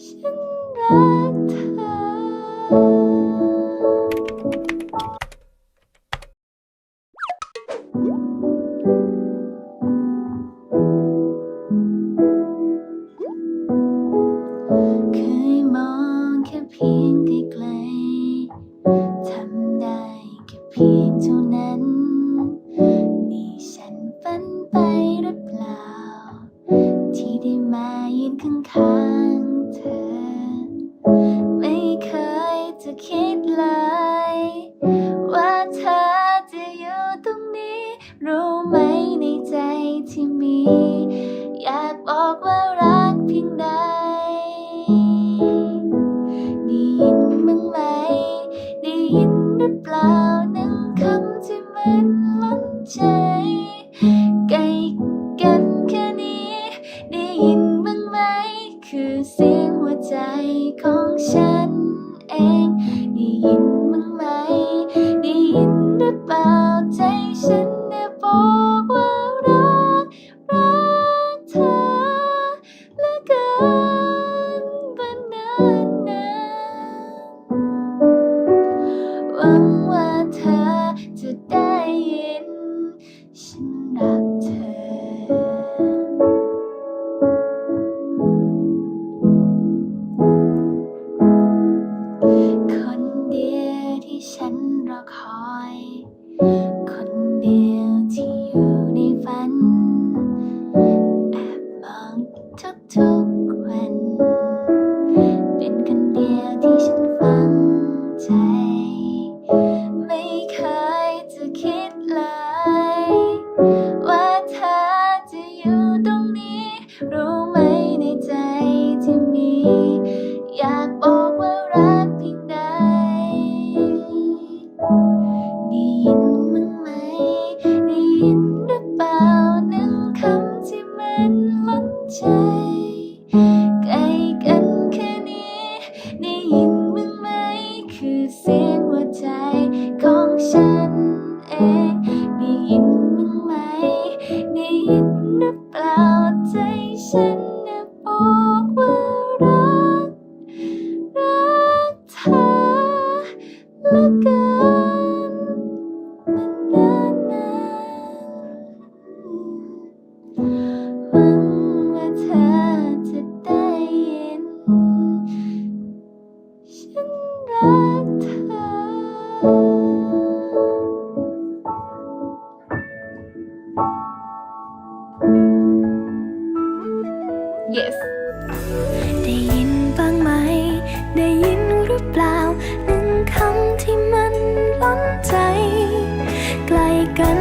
现在。ากบอกว่ารักเพียงใด ได้ยินมั้งไหม ได้ยินหรือเปล่านั่งคำที่มันล้นใจใกล้กันแค่นี้ ได้ยินมั้งไหม คือเสียงหัวใจของฉันเอง ได้ยิน Oh in yes ได้ยินบ้างไหม ได้ยินหรือเปล่าหนึ่งคำที่มันล้นใจใกล้กัน